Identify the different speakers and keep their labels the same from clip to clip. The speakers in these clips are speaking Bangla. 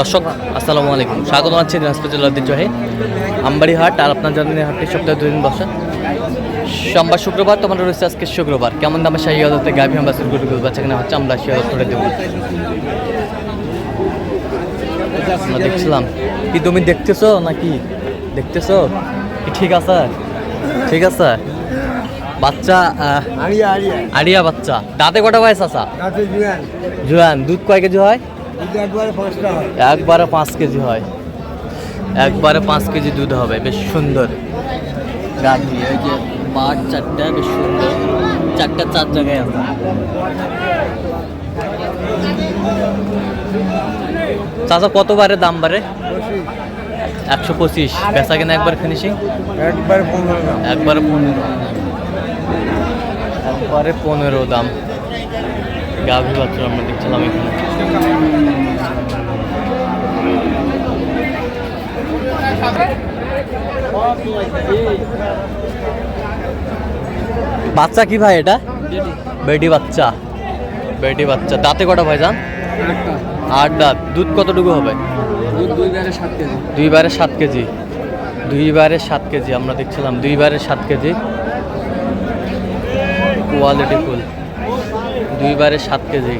Speaker 1: দর্শক আসসালামু আলাইকুম। স্বাগত জানাচ্ছি দিনাজপুর জেলার ঐতিহ্যবাহী আমবাড়ি হাট আর আপনার জানেন এই হাটটি সপ্তাহে দুদিন বসে। সোমবার শুক্রবার তোমার রয়েছে আজকে শুক্রবার। কেমন দামে শাহী আদালতে গাভী হাম্বাসের গরু গরু বাচ্চা কেনা হচ্ছে আমরা আদালত করে দেবো। আমরা দেখছিলাম। কি তুমি দেখতেছো নাকি? দেখতেছো? কি ঠিক আছে? ঠিক আছে? বাচ্চা
Speaker 2: আড়িয়া
Speaker 1: বাচ্চা। দাঁতে কটা বয়স আসা
Speaker 2: জুয়ান।
Speaker 1: দুধ কয় কেজি হয়?
Speaker 2: একবারে
Speaker 1: পাঁচ কেজি হয়। একবারে পাঁচ কেজি দুধ হবে বেশ সুন্দর। গাভী এই যে পাট চারটা বেশ সুন্দর। চারটা চার জায়গায় আছে। চাচা কত বারে দাম বাড়ে? একশো পঁচিশ। বেচা কিনা একবার ফিনিশিং
Speaker 2: একবারে পনেরো।
Speaker 1: একবারে পনেরো। একবারে পনেরো দাম। গাভী বাচ্চা আমরা দেখছিলাম এখানে। বাচ্চা কি ভাই এটা? বেটি বাচ্চা। বেটি বাচ্চা। দাঁতে কটা ভাই যান আট দাঁত। দুধ কতটুকু হবে?
Speaker 2: সাত কেজি।
Speaker 1: দুইবারে সাত কেজি। দুইবারে সাত কেজি। আমরা দেখছিলাম দুইবারে সাত কেজি। কোয়ালিটি ফুল দুইবারে সাত কেজি।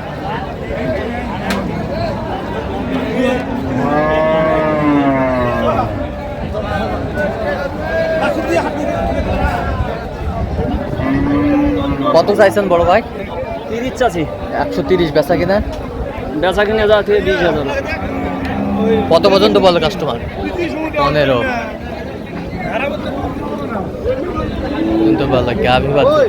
Speaker 1: কত চাইছেন বড় ভাই?
Speaker 2: তিরিশ চাষি
Speaker 1: একশো তিরিশ বেচা কিনা?
Speaker 2: বেচা কিনে যাওয়া থেকে বিশ হাজার।
Speaker 1: কত পর্যন্ত বলে কাস্টমার পনেরো। কিন্তু বলে গাভি বাচ্চা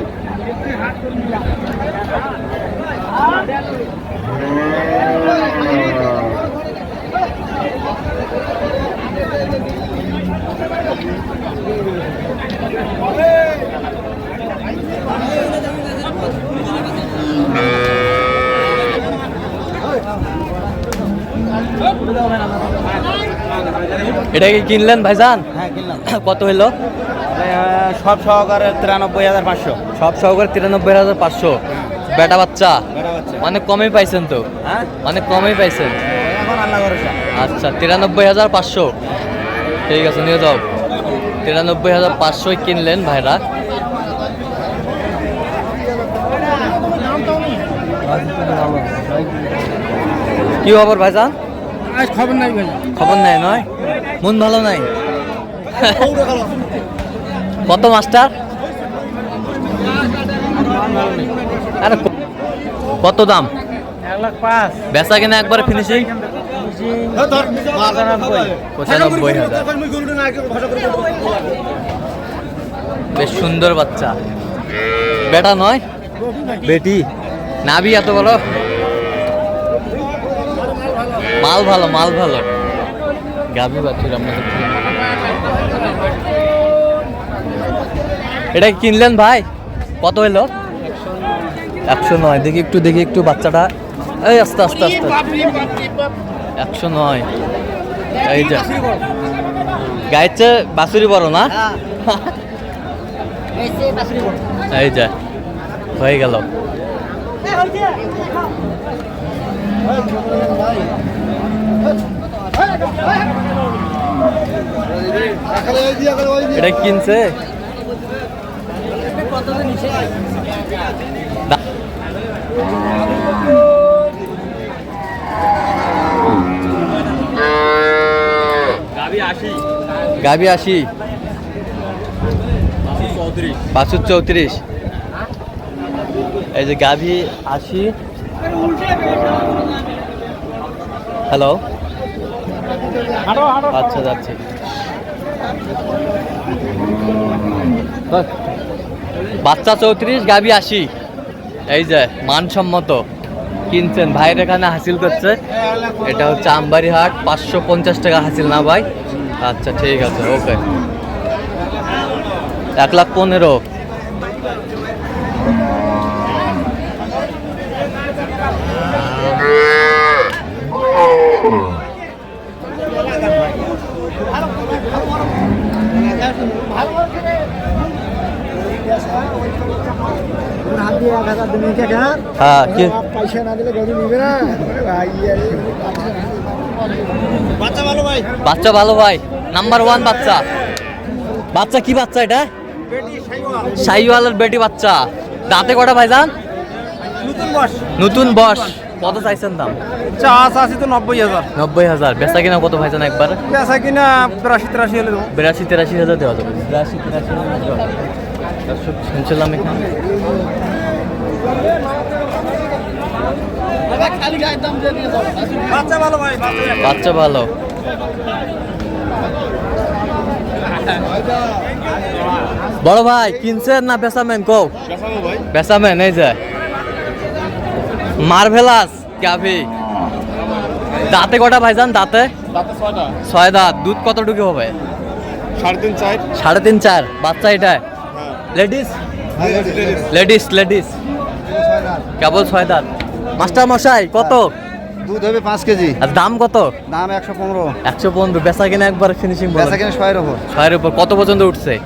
Speaker 1: এটা কি কিনলেন ভাইজান?
Speaker 2: হ্যাঁ কিনলাম।
Speaker 1: কত হইল?
Speaker 2: সব সহকারে তিরানব্বই হাজার পাঁচশো।
Speaker 1: সব সহকারে তিরানব্বই হাজার পাঁচশো। বেটা বাচ্চা? অনেক কমই পাইছেন তো?
Speaker 2: হ্যাঁ?
Speaker 1: অনেক কমই পাইছেন?
Speaker 2: এখন আল্লাহ ভরসা।
Speaker 1: আচ্ছা তিরানব্বই হাজার পাঁচশো। ঠিক আছে নিয়ে যাও। তিরানব্বই হাজার পাঁচশোই কিনলেন ভাইরা। কি খবর ভাইজান?
Speaker 2: আজ খবর নাই ভাই।
Speaker 1: খবর নাই নয়? মন ভালো নাই? কত মাস্টার? আরে কত দাম?
Speaker 2: এক লাখ পাঁচ।
Speaker 1: বেচা কিনা একবারে ফিনিশিং পঁচানব্বই হাজার। বেশ সুন্দর বাচ্চা। বেটা নয়? বেটি। নাবি এত বলো মাল ভালো মাল ভালো। গাভী বাচ্চা আমরা এটা কিনলেন ভাই? কত হইল? একশো নয়, দেখি একটু দেখি একটু বাচ্চাটা। এই, আস্তে আস্তে আস্তে একশো নয়। এই যে। গায়ের চেয়ে বাছুরি বড় না? এই যে, হয়ে গেল। এটা কিনছে? গাবি আশি। বাছুর চৌত্রিশ। এই যে গাভি আশি। হ্যালো? আচ্ছা যাচ্ছি। বাচ্চা চৌত্রিশ গাবি আশি। এই যে, মানসম্মত। কিনছেন, ভাইয়ের এখানে হাসিল করছে। এটা হচ্ছে আমবাড়ি হাট পাঁচশো পঞ্চাশ টাকা হাসিল না ভাই? আচ্ছা ঠিক আছে, ওকে। এক লাখ পনেরো। হ্যাঁ কি?
Speaker 3: পয়সা না দিলে গরু নিবে না। ভাই
Speaker 2: বাচ্চা ভালো ভাই।
Speaker 1: বাচ্চা ভালো ভাই। নাম্বার ওয়ান বাচ্চা। বাচ্চা কি বাচ্চা এটা? শাহিওয়ালের বেটি বাচ্চা। দাঁতে কটা ভাইজান?
Speaker 2: নতুন বস
Speaker 1: নতুন বস কত চাইছেন দাম?
Speaker 2: চা আছে তো নব্বই হাজার।
Speaker 1: নব্বই হাজার। বেচা কিনা কত ভাইজান একবার?
Speaker 2: পেঁচা কিনা বিরাশি তিরাশি হলে দেবো।
Speaker 1: বিরাশি তেরাশি হাজার দেওয়া যাবে। বিরাশি তেরাশি শুনছিলাম এখানে।
Speaker 2: বাচ্চা ভালো ভাই বাচ্চা
Speaker 1: ভালো। বড় ভাই কিনছেন না বেসামেন কো বেসামেন এই যে। মার্ভেলাস গাভি। দাঁতে কটা ভাইজান দাঁতে?
Speaker 2: দাঁতে
Speaker 1: ছয় দাঁত। দুধ কতটুকু হবে?
Speaker 2: সাড়ে তিন চার।
Speaker 1: সাড়ে তিন চার। বাচ্চা এটা লেডিস লেডিস লেডিস কেবল ছয় দাঁত। মাস্টার মশাই কত?
Speaker 3: দুধ হবে পাঁচ কেজি।
Speaker 1: আর দাম কত?
Speaker 3: দাম একশো পনেরো।
Speaker 1: একশো পনেরো। বেচা কিনা একবার ফিনিশিং
Speaker 3: বেচা কিনে ছয়ের ওপর
Speaker 1: ছয়ের উপর। কত পর্যন্ত উঠছে?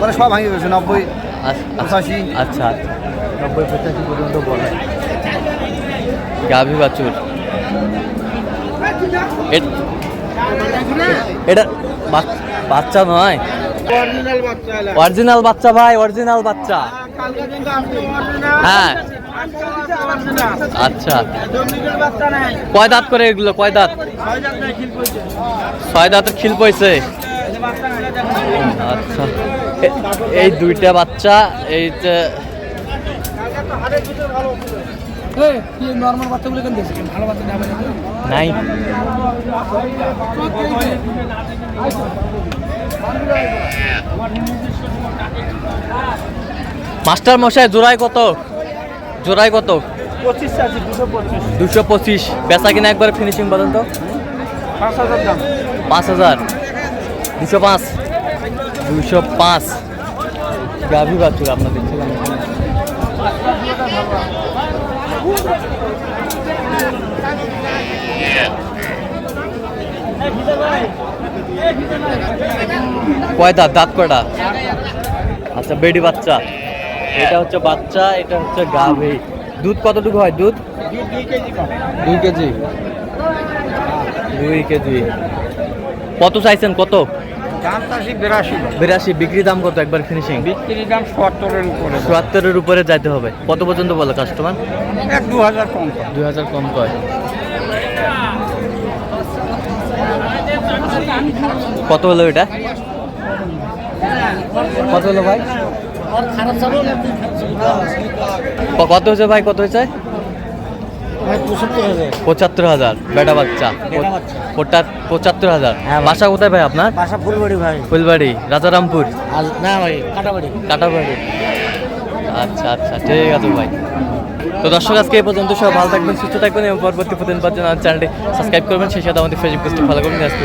Speaker 3: মানে সব ভাঙে গেছে নব্বই
Speaker 1: আচ্ছা,
Speaker 3: পঁচাশি।
Speaker 1: আচ্ছা আচ্ছা। নব্বই পঁচাশি পর্যন্ত বলে। গাভি বাছুর। এটা বাচ- বাচ্চা নয়।
Speaker 2: অরিজিনাল বাচ্চা
Speaker 1: ভাই অরিজিনাল বাচ্চা। হ্যাঁ। আচ্ছা। কয় দাঁত করে এগুলো? কয় দাঁত?
Speaker 2: ছয়
Speaker 1: দাঁতের খিল পয়সে আচ্ছা। এই দুইটা বাচ্চা এই যে
Speaker 2: কালকে তো হাড়ের ভিতরে ভালো ছিল এই কি নরমাল বাচ্চাগুলো কেন দিয়েছে? ভালো বাচ্চা নাই।
Speaker 1: মাস্টার মশাই জোড়ায় কত? জোড়ায় কত?
Speaker 2: দুশো পঁচিশ।
Speaker 1: বেচা কিনা একবার ফিনিশিং বলেন তো
Speaker 2: পাঁচ হাজার।
Speaker 1: দুশো পাঁচ। দুশো পাঁচ। গাভি বাছুর আপনার দেখছিলাম এখানে। কয় দাঁত দাঁত কয়টা? আচ্ছা বেডি বাচ্চা। এটা হচ্ছে বাচ্চা এটা হচ্ছে গাভি। দুধ কতটুকু হয়? দুধ?
Speaker 2: দুই কেজি।
Speaker 1: দুই কেজি। কত চাইছেন? কত?
Speaker 2: বিরাশি।
Speaker 1: বিক্রি দাম কত একবার ফিনিশিং
Speaker 2: বিক্রি দাম সত্তরের উপরে।
Speaker 1: চুয়াত্তরের উপরে যাইতে হবে। কত পর্যন্ত বলে কাস্টমার
Speaker 2: এক দু হাজার কম।
Speaker 1: দুই হাজার কম কয় কত হলো এটা? কত হলো ভাই? কত হয়েছে ভাই? কত হয়েছে? পঁচাত্তর হাজার। বেটা বাচ্চা। পঁচাত্তর হাজার।
Speaker 3: হ্যাঁ
Speaker 1: বাসা কোথায় ভাই আপনার?
Speaker 3: বাসা ফুলবাড়ি ভাই।
Speaker 1: ফুলবাড়ি রাজারামপুর।
Speaker 3: না ভাই কাটাবাড়ি।
Speaker 1: কাটাবাড়ি। আচ্ছা আচ্ছা ঠিক আছে ভাই। তো দর্শক আজকে এই পর্যন্ত সব ভালো থাকবেন সুস্থ থাকবেন এবং পরবর্তী প্রতিদিন পর্যন্ত চ্যানেলটি সাবস্ক্রাইব করবেন। সেই সাথে আমাদের ফেসবুক পেজটি ফলো করবেন। আজকে